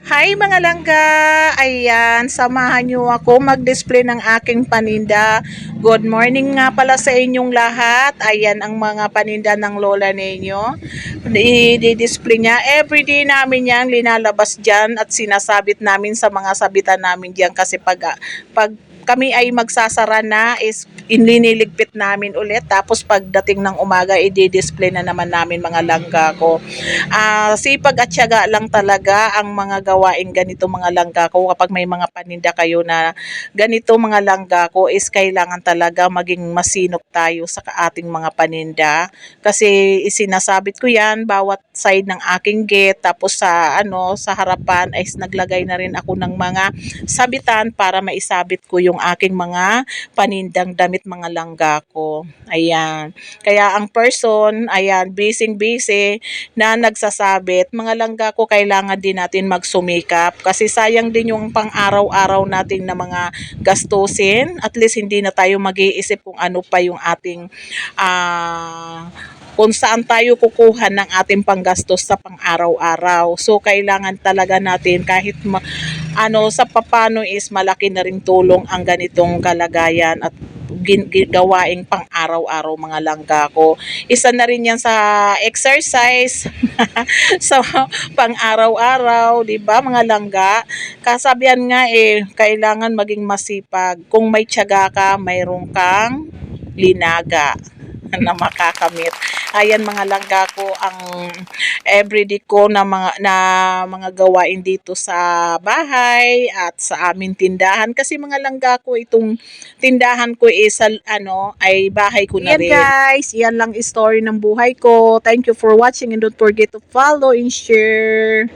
Hi mga langga! Ayan, samahan niyo ako mag-display ng aking paninda. Good morning nga pala sa inyong lahat. Ayan ang mga paninda ng lola ninyo. I-display niya. Everyday namin yan linalabas dyan at sinasabit namin sa mga sabitan namin dyan kasi pag, pag kami ay magsasara na is inliniligpit namin ulit. Tapos pagdating ng umaga i-display na naman namin mga langga ko. Ah sipag at syaga lang talaga ang mga gawain ganito mga langga ko. Kapag may mga paninda kayo na ganito mga langga ko is kailangan talaga maging masinop tayo sa ating mga paninda. Kasi isinasabit ko yan bawat side ng aking gate tapos sa ano sa harapan ay naglagay na rin ako ng mga sabitan para maisabit ko yung aking mga panindang damit mga langga ko ayan kaya ang person ayan busy busy na nagsasabit, mga langga ko kailangan din natin magsumikap kasi sayang din yung pang-araw-araw nating na mga gastusin. At least hindi na tayo mag-iisip kung ano pa yung ating ah kung saan tayo kukuha ng ating panggastos sa pang-araw-araw. So kailangan talaga natin kahit ma- ano sa papano is malaki na rin tulong ang ganitong kalagayan at gawaing pang-araw-araw mga langga ko. Isa na rin yan sa exercise sa pang-araw-araw, 'di ba, mga langga? Kasabihan nga eh, kailangan maging masipag. Kung may tiyaga ka, mayroon kang linaga na makakamit. Ayan mga langga ko ang everyday ko na mga na mga gawain dito sa bahay at sa aming tindahan kasi mga langga ko itong tindahan ko is ano ay bahay ko na Yan, rin. guys, yan lang story ng buhay ko. Thank you for watching and don't forget to follow and share.